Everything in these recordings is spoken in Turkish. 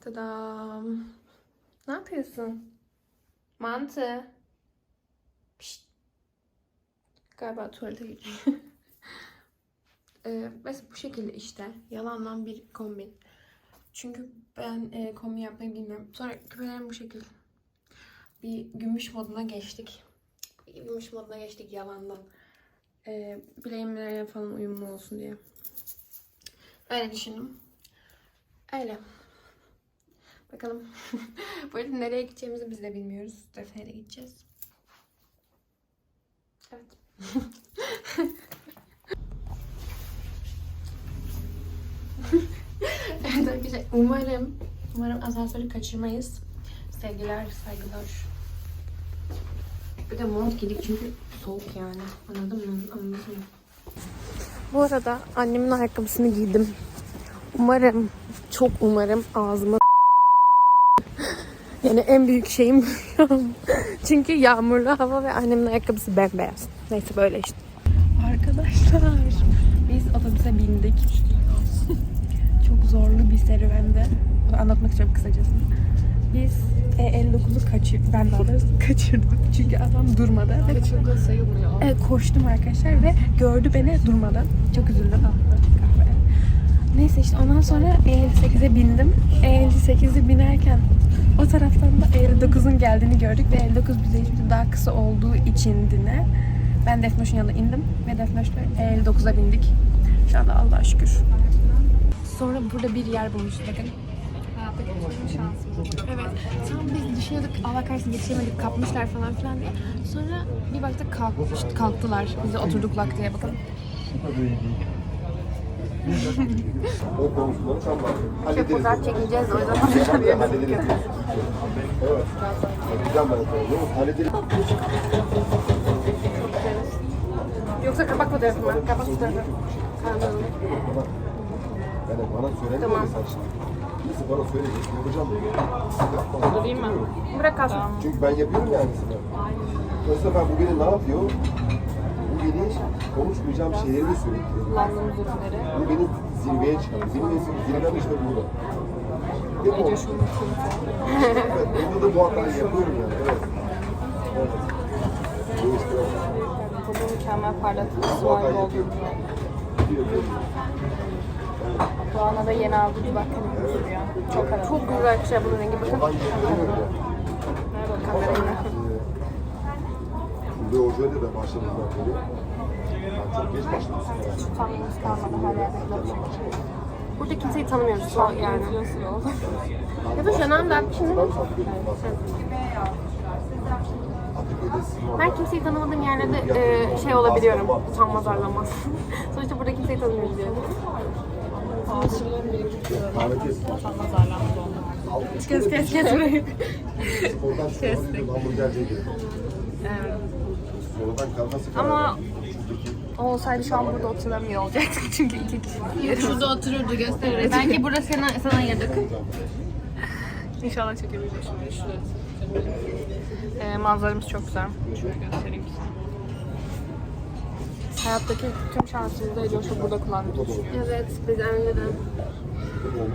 Tadam. Ne yapıyorsun? Mantı. Pişt. Galiba tuvalete gidiyor. ee, mesela bu şekilde işte. Yalandan bir kombin. Çünkü ben e, kombin yapmayı bilmiyorum. Sonra küpelerim bu şekilde. Bir gümüş moduna geçtik. Gümüş moduna geçtik yalandan. Ee, bileğimlerle falan uyumlu olsun diye. Öyle düşündüm. Öyle. Bakalım. Bu arada nereye gideceğimizi biz de bilmiyoruz. Defne'yle gideceğiz. Evet. evet arkadaşlar umarım umarım asansörü kaçırmayız. Sevgiler, saygılar. Bir de mont giydik çünkü soğuk yani. Anladın mı? Anladın mı? Bu arada annemin ayakkabısını giydim. Umarım, çok umarım ağzıma yani en büyük şeyim bu. Çünkü yağmurlu hava ve annemin ayakkabısı bembeyaz. Neyse böyle işte. Arkadaşlar biz otobüse bindik. Çok zorlu bir serüvende. Anlatmak istiyorum kısacası. Biz E59'u kaçır, ben daha doğrusu kaçırdım. Çünkü adam durmadı. Ve. Evet koştum arkadaşlar ve gördü beni durmadan. Çok üzüldüm. Kahve. Neyse işte ondan sonra E58'e bindim. E58'e binerken o taraftan da E59'un geldiğini gördük ve E59 bize hiçbir daha kısa olduğu için dine. Ben Defnoş'un yanına indim ve Defnoş'la E59'a bindik. Şu anda Allah'a şükür. Sonra burada bir yer bulmuştuk bakın. Şansım. Evet. Sonra biz düşünüyorduk Allah kahretsin yetişemedik kapmışlar falan filan diye. Sonra bir baktık kalkmış, kalktılar. Biz de oturduk lak diye bakın. O konusunda tam var. Hallederiz. fotoğraf çekeceğiz o yüzden Hallederiz. Evet. Güzel ben söylüyorum. Hallederiz. Yoksa kapak fotoğrafı mı? Kapak fotoğrafı. Anladım. Yani bana söyleme Tamam. mesela şimdi. Birisi bana söyleyecek. Yapacağım. Durayım mı? Bırak kalsın. Çünkü ben yapıyorum yani mesela. O sefer bu beni ne yapıyor? Bu beni konuşmayacağım şeyleri de söyletiyor. Kullandığımız ürünleri. Bu beni zirveye çıkarıyor. Benim zirvem işte burada. Hep o. Evet, burada da bu hatayı yapıyorum yani. Evet. Evet. Bu işte. Burada mükemmel parlatılmış Bu hatayı slime oldu. yapıyorum. Doğan'a da yeni aldığı bir bakın duruyor. Çok. Çok güzel bir şey bunun rengi bakın. O kamerayla? Şimdi orijinalde de başladığından beri ben çok geç başlamışım. Yani. Tutamıyoruz kalmadı her yerde. Burada kimseyi tanımıyoruz şu an yani. Ya da Şenan da şimdi ben kimseyi tanımadığım yerlerde e, şey olabiliyorum. Utanmaz arlamaz. Sonuçta burada kimseyi tanımıyoruz yani. Aşırıların arlanmaz onlar. Kes kes kes burayı. Kalması karar Ama- Olsaydı şu an burada oturamıyor olacaktık çünkü iki kişi. Şurada otururdu gösteririz. Belki burada sana, sana ayırdık. İnşallah çekebiliriz. Ee, manzaramız çok güzel. Şöyle göstereyim size. Hayattaki tüm şansımızı da Ecoş'u burada kullandık. Evet biz önceden.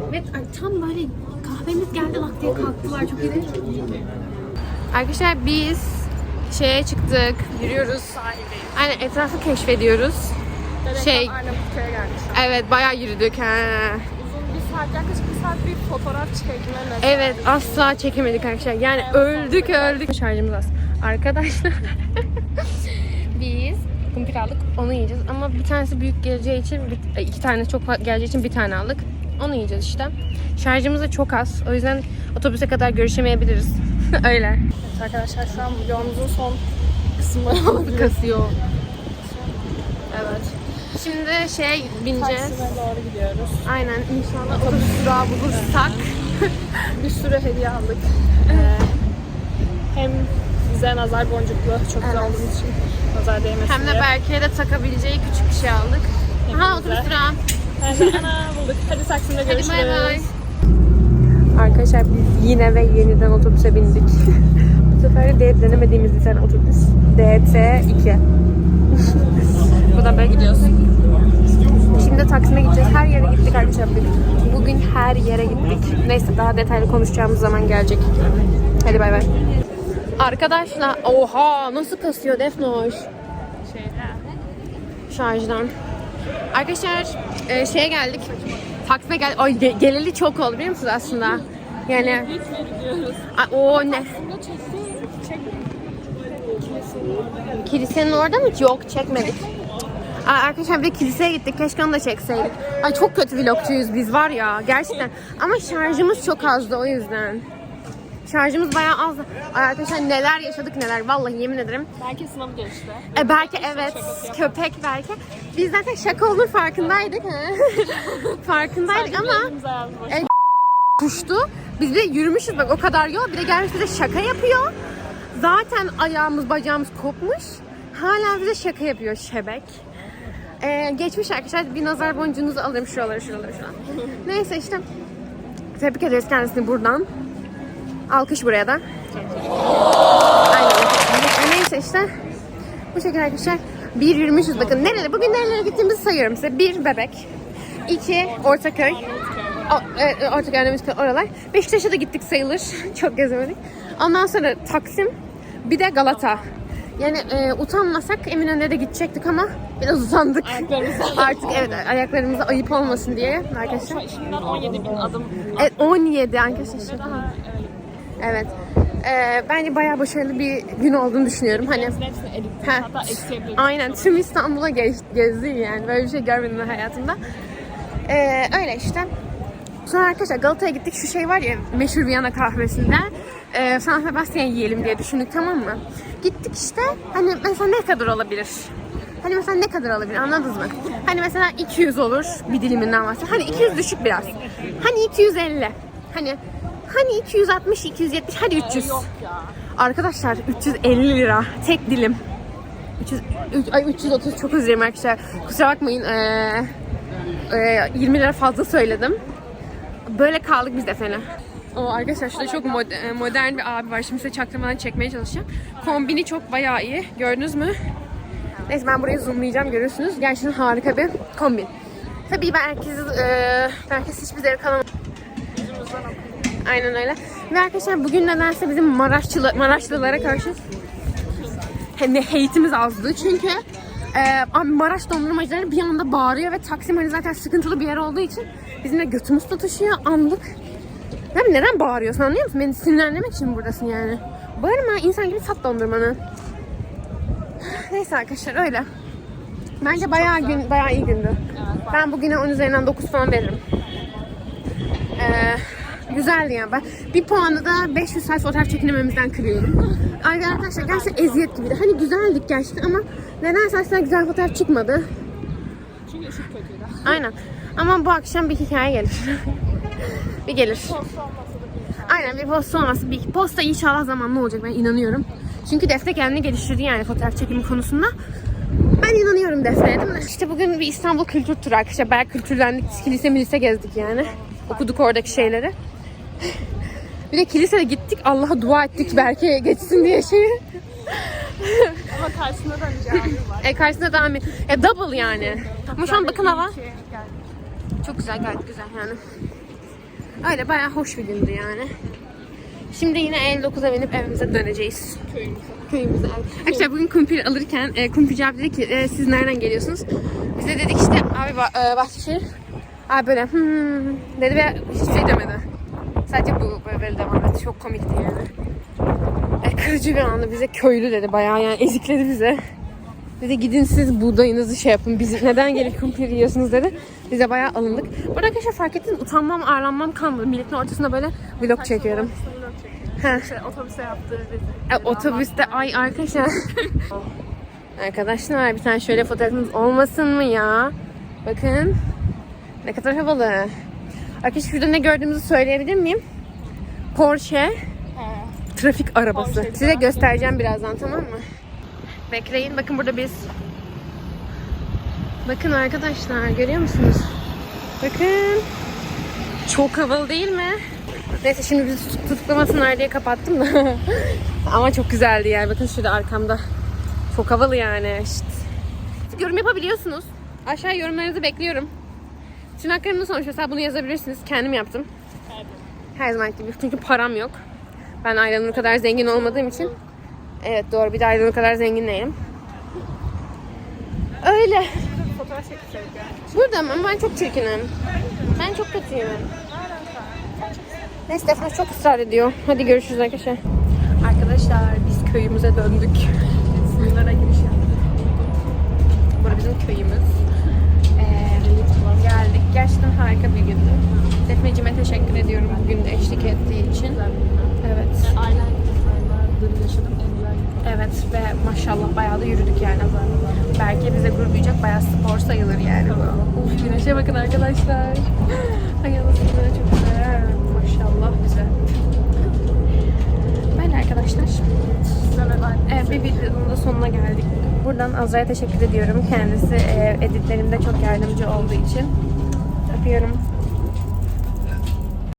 Evet ay, tam böyle kahvemiz geldi lak diye kalktılar çok iyi? Arkadaşlar biz şeye çıktık. Yürüyoruz. Sahildeyiz. Aynen etrafı keşfediyoruz. Şey- Arnavutköy'e geldik. Evet bayağı yürüdük. He. Uzun bir saat, yaklaşık bir saat bir fotoğraf çekme mesela. Evet asla çekemedik arkadaşlar. Yani öldük öldük. Şarjımız az. Arkadaşlar kumpir aldık onu yiyeceğiz. Ama bir tanesi büyük geleceği için bir- iki tane çok geleceği için bir tane aldık. Onu yiyeceğiz işte. Şarjımız da çok az. O yüzden otobüse kadar görüşemeyebiliriz. Öyle. Evet arkadaşlar şu an vlogumuzun son kısımları Kasıyor. Evet. Şimdi şey bineceğiz. Taksim'e doğru gidiyoruz. Aynen inşallah otobüs durağı bulursak. Bir sürü hediye aldık. Ee, hem bize nazar boncuklu çok güzel olduğumuz için nazar değmesin Hem de diye. Berke'ye de takabileceği küçük bir şey aldık. Aha otobüs durağı. Evet, ana bulduk. Hadi Taksim'de Hadi görüşürüz. bay bay. Arkadaşlar biz yine ve yeniden otobüse bindik. Bu sefer de denemediğimiz bir tane otobüs. DT2. Bu da böyle gidiyoruz. Şimdi Taksim'e gideceğiz. Her yere gittik arkadaşlar. Bugün her yere gittik. Neyse daha detaylı konuşacağımız zaman gelecek. Hadi bay bay. Arkadaşlar oha nasıl kasıyor Defnoş şarjdan. Arkadaşlar e, şeye geldik. Taksim'e gel. Ay ge- geleli çok oldu biliyor musunuz aslında? Yani o ne? Kilisenin orada mı? Yok çekmedik. Aa, arkadaşlar bir de kiliseye gittik. Keşke onu da çekseydik. Ay çok kötü vlogcuyuz biz var ya gerçekten. Ama şarjımız çok azdı o yüzden. Şarjımız bayağı. Ay arkadaşlar neler yaşadık neler. Vallahi yemin ederim. Belki sınavı geçti. E belki evet. Köpek belki. Biz zaten şaka olur farkındaydık. farkındaydık ama. E, kuştu. Biz de yürümüşüz bak o kadar yol. Bir de gelmiş bize şaka yapıyor. Zaten ayağımız bacağımız kopmuş. Hala bize şaka yapıyor şebek. Ee, geçmiş arkadaşlar bir nazar boncuğunuzu alırım şuralara şuralara şuralara. Neyse işte tebrik ederiz kendisini buradan. Alkış buraya da. Aynen. E, Neyse işte bu şekilde arkadaşlar bir yürümüşüz bakın nerelere bugün nerelere gittiğimizi sayıyorum size. Bir bebek. iki Ortaköy. O, e, Ortaköy Arnavutköy oralar. Beşiktaş'a da gittik sayılır. Çok gezemedik. Ondan sonra Taksim. Bir de Galata. Yani e, utanmasak Eminönü'ne de gidecektik ama biraz. Ayaklarımız Artık evet ayaklarımıza ayıp olmasın diye arkadaşlar. Şimdiden 17 bin adım. Evet 17 arkadaşlar. Daha Evet. E, bence bayağı başarılı bir gün olduğunu düşünüyorum. Hani. Ha. Aynen tüm İstanbul'a gez, gezdim yani. Böyle bir şey görmedim ben hayatımda. Ee, öyle işte. Sonra arkadaşlar Galata'ya gittik. Şu şey var ya meşhur Viyana kahvesinde. Ee, San Sebastian yiyelim diye düşündük tamam mı? Gittik işte. Hani mesela ne kadar olabilir? Hani mesela ne kadar olabilir anladınız mı? Hani mesela 200 olur bir diliminden bahsediyorum. Hani 200 düşük biraz. Hani 250. Hani hani 260, 270, hadi 300. Yok ya. Arkadaşlar 350 lira tek dilim. 300, üç- ay 330 çok dilerim arkadaşlar. Kusura bakmayın. Ee, ee, 20 lira fazla söyledim. Böyle kaldık biz de fena. O arkadaşlar şurada çok mod- e, modern bir abi var. Şimdi size çaktırmadan çekmeye çalışacağım. Kombini çok bayağı iyi. Gördünüz mü? Neyse ben burayı zoomlayacağım görürsünüz. Gerçekten harika bir kombin. Tabii ben herkes, e, herkes hiçbir zevk alamam. Aynen öyle. Ve arkadaşlar bugün nedense bizim Maraşçılı, Maraşlılara karşı hem de hate'imiz azdı. Çünkü e, Maraş dondurmacıları bir anda bağırıyor ve Taksim hani zaten sıkıntılı bir yer olduğu için bizim de götümüz tutuşuyor anlık. Abi neden bağırıyorsun anlıyor musun? Beni sinirlendirmek için buradasın yani. Bağırma insan gibi sat dondurmanı. Neyse arkadaşlar öyle. Bence bayağı gün bayağı iyi gündü. Ben bugüne 10 üzerinden 9 falan veririm. Ee, güzeldi yani. Ben bir puanı da 500 saat fotoğraf çekinememizden kırıyorum. Ay arkadaşlar gerçekten eziyet gibiydi. Hani güzeldik gerçekten ama neden aslında güzel fotoğraf çıkmadı. Çünkü ışık kötüydü. Aynen. Ama bu akşam bir hikaye gelir. bir gelir. Aynen bir posta olması. Bir posta inşallah zamanlı olacak ben inanıyorum. Çünkü Defne kendini geliştirdi yani fotoğraf çekimi konusunda. Ben inanıyorum Defne'ye değil mi? İşte bugün bir İstanbul kültür turu arkadaşlar. Bayağı kültürlendik. Kilise milise gezdik yani. Okuduk oradaki şeyleri. Bir de kilisede gittik. Allah'a dua ettik belki geçsin diye şeyi. Ama karşısında da bir cami var. E karşısında da ami. E double yani. Ama şu an bakın hava. Geldik. Çok güzel gayet güzel yani. Öyle bayağı hoş bir gündü yani. Şimdi yine 59'a binip evimize döneceğiz. Köyümüze. Köyümüze. Arkadaşlar bugün kumpir alırken e, kumpirci abi dedi ki e, siz nereden geliyorsunuz? Biz de dedik işte abi e, Bahçeşehir. Abi böyle hmm dedi ve hiçbir şey demedi. Sadece bu böyle, devam etti. Çok komikti yani. E, kırıcı bir andı bize köylü dedi bayağı yani ezikledi bize. Dedi gidin siz buğdayınızı şey yapın. Biz neden gelip kumpir yiyorsunuz dedi. Biz de bayağı alındık. Burada arkadaşlar fark ettiniz utanmam ağırlanmam kalmadı. Milletin ortasında böyle vlog çekiyorum. Şey, otobüse yaptığı. E, otobüste ay arkadaşlar. arkadaşlar bir tane şöyle fotoğrafımız olmasın mı ya? Bakın. Ne kadar havalı. Arkadaşlar şurada ne gördüğümüzü söyleyebilir miyim? Porsche He. trafik arabası. Porsche Size göstereceğim birazdan tamam mı? Bekleyin. Bakın burada biz. Bakın arkadaşlar görüyor musunuz? Bakın. Çok havalı değil mi? Neyse şimdi bizi tut- tutuklamasınlar diye kapattım da. Ama çok güzeldi yani. Bakın şurada arkamda. Çok havalı yani. İşte. Yorum yapabiliyorsunuz. Aşağı yorumlarınızı bekliyorum. Tırnaklarımda sonuç mesela bunu yazabilirsiniz. Kendim yaptım. Her zaman gibi. Çünkü param yok. Ben Aylanur kadar zengin olmadığım için. Evet doğru bir de Aylanur kadar zengin değilim. Öyle. Burada ama ben çok çirkinim. Ben çok kötüyüm. Neyse Defne çok ısrar ediyor. Hadi görüşürüz arkadaşlar. Arkadaşlar biz köyümüze döndük. Sınırlara giriş yaptık. Burası bizim köyümüz. Gerçekten harika bir gündü. Defneciğime teşekkür ediyorum bugün de eşlik ettiği için. Evet. Aynen yaşadım en güzel. Evet ve maşallah bayağı da yürüdük yani. Belki bize gurur duyacak bayağı spor sayılır yani bu. Uf güneşe bakın arkadaşlar. Ay anasını çok güzel. Maşallah bize. Böyle arkadaşlar. Evet bir videonun da sonuna geldik. Buradan Azra'ya teşekkür ediyorum. Kendisi e, editlerimde çok yardımcı olduğu için. istiyorum.